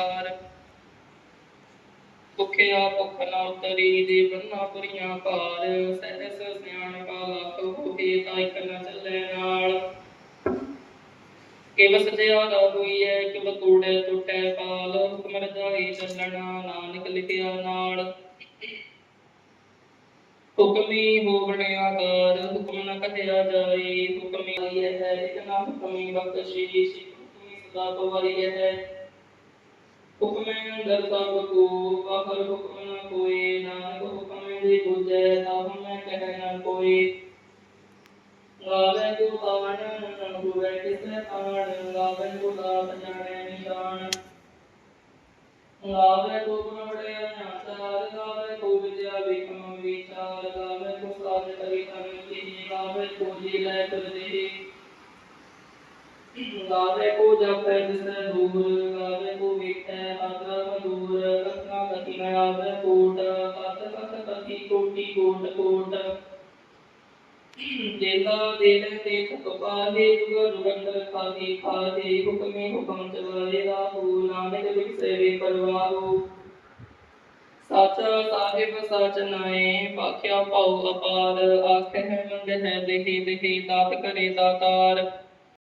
ਪਾਰ ਭੁਖਿਆ ਭੁੱਖ ਨਾ ਉਤਰੀ ਦੇ ਬੰਨਾ ਪੁਰੀਆਂ ਭਾਰ। ਸਹਿਸ ਸਿਆਣ ਕਾ ਲੱਖ ਹੋਏ ਤਾਂ ਇਕ ਨਾ ਚੱਲੇ ਨਾਲ। ਕਿਵ ਸਜਿਆਦਾ ਹੋਈ ਹੈ ਕਿਵ ਕੂੜੇ ਟੁੱਟੇ ਪਾਲ। ਹੁਕਮ ਰਜਾਈ ਚੱਲਣਾ ਨਾਨਕ ਲਿਖਿਆ ਨਾਲ। ਹੁਕਮੀ ਹੋਵਣ ਆਕਾਰ ਹੁਕਮ ਨ ਕਥਿਆ ਜਾਈ ਹੁਕਮੀ ਹੈ, ਇਕ ਨਾ ਹੁਕਮੀ ਬਖਸ਼ੀ। ਸਿੱਖ ਹੁਕਮੀ ਸਦਾ ਪਵਾਰੀ ਹੈ ਹੁਕਮੈ ਅੰਦਰ ਸਭ ਕੋ ਬਾਹਰ ਹੁਕਮ ਨ ਕੋਏ ਨਾਨਕ ਹੁਕਮੈ ਦੇ ਬੁਝੈ ਤਾਂ ਮੈਂ ਕਹਿ ਨ ਕੋਈ। ਗਾਵੇ ਕੋ ਪਾਵਨ, ਨ ਹੋਵੇ ਕਿਸੈ ਪਾਣ ਗਾਵੇ ਕੋ ਦਾਤ ਜਾਣੈ ਨਿਸ਼ਾਨ। ਗਾਵੇ ਕੋ ਗੁਣ ਵੜਿਆ ਨਾਸਾਰ ਗਾਵੇ ਕੋ ਵਿਦਿਆ ਵਿਕਮ ਵਿਚਾਰ। ਗਾਵੇ ਕੋ ਸਾਜ ਕਰੀ ਤਨ ਕੀ ਗਾਵੇ ਕੋ ਜੀ ਲੈ ਤੁਰਦੇ ਗਾਵੇ ਕੋ ਜਪੈ ਜਿਸੈ ਦੂਰ। ਆਵੇ ਕੋਟ ਕਥ ਕਥ ਕਥੀ ਕੋਟੀ ਕੋਟ ਕੋਟ। ਦੇਤਾ ਦੇਨ ਤੇ ਥਕ ਪਾਹੇ ਜੁਗ ਜੁਗੰਦਰ ਖਾਹੀ ਖਾਹੇ ਹੁਕਮੇ ਹੁਕਮ ਚਲਾਏ ਰਾਹੂ, ਨਾਨਕ ਵਿਖਸੇ ਵੇ ਪਰਵਾਹੂ। ਸਾਚਾ ਸਾਹਿਬ ਸਚ ਨਾਏ, ਪਾਖਿਆ ਪਾਉ ਅਪਾਰ ਆਖੇ ਮੰਗਹਿ ਦੇਹੀ ਦੇਹੀ, ਦਾਤ ਕਰੇ ਦਾਤਾਰ।